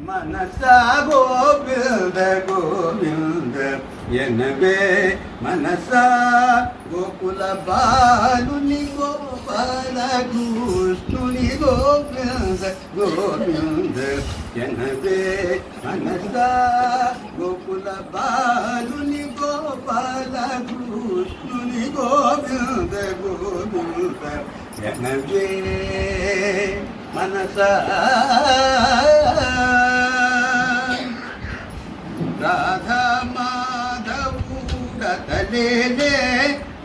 మనస గోవింద గోవింద ఎనవే మనస గోకుల బాలుని గోపాల కృష్ణుని గోవింద గోవింద ఎనవే మనస గోకుల బాలుని గోపాల కృష్ణుని గోవింద గోవింద ఎనవే మనస రాధా మాధవుడతలేలే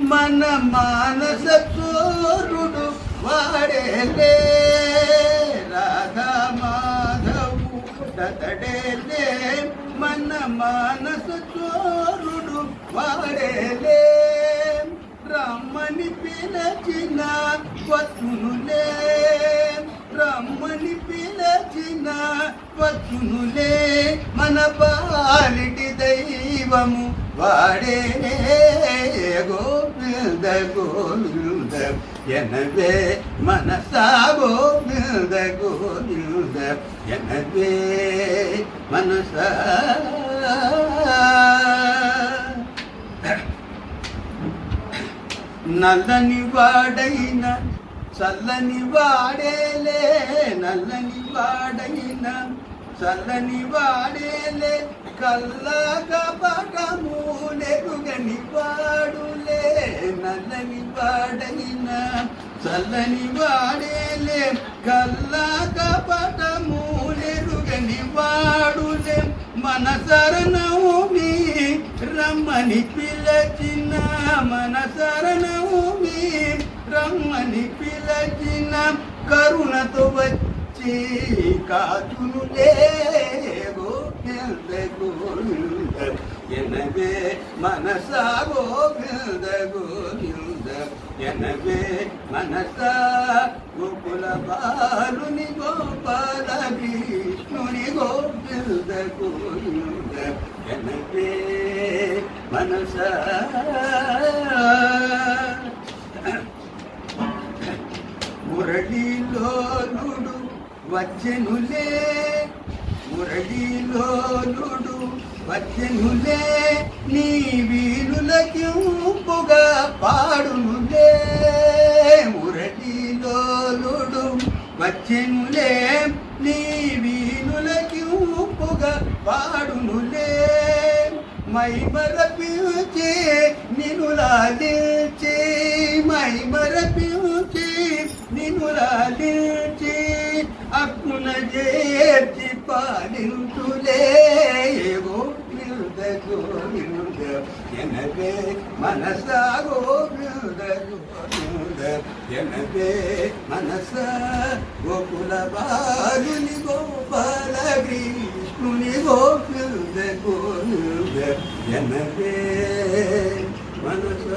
మన మానస చోరుడు వాడేలే. రాధా మాధవుడతడేలే మన మానస చోరుడు వాడేలే. రమ్మని పిలచిన వస్తునులే. రమ్మని పిలచిన వస్తునులే మన పాలిటి దైవము. వాడే గోవింద గోవింద ఎనవే మనసా గోవింద గోవింద ఎనవే మనసా. నల్లని వాడైన చల్లని వాడేలే నల్లని వాడైన. చల్లని వాడేలే కల్లాగా పటము నెరుగని వాడులే నల్లని వాడైన. చల్లని వాడేలే కల్లాగా పటము నెరుగని వాడులే మన శరణమి రమ్మని పిలచిన మన శరణమి రమ్మని పిలచిన కరుణతో వచ్చి కాచునులే గోవింద గోవింద ఎనవే మనస గోవింద గోవింద ఎనవే మనస గోకుల బాలుని గోపాల కృష్ణుని గోవింద గోవింద ఎనవే మనస మురళిలోనుడు వచ్చెనులే మురళిలోనుడు వచ్చెనులే నీ వీణులకింపుగా పాడునులే. మురళిలోనుడు వచ్చెనులే నీ వీణులకింపుగా పాడునులే. మైమర మరపించి నిన్ను లాలించి మైమర నిన్ను లాలించి అక్కున చేర్చి పాలించులే గోవింద గోవింద ఎనవే మనస గోవింద గోవింద ఎనవే మనస గోకుల బాలుని గోపాల కృష్ణుని గోవింద గోవింద ఎనవే మనస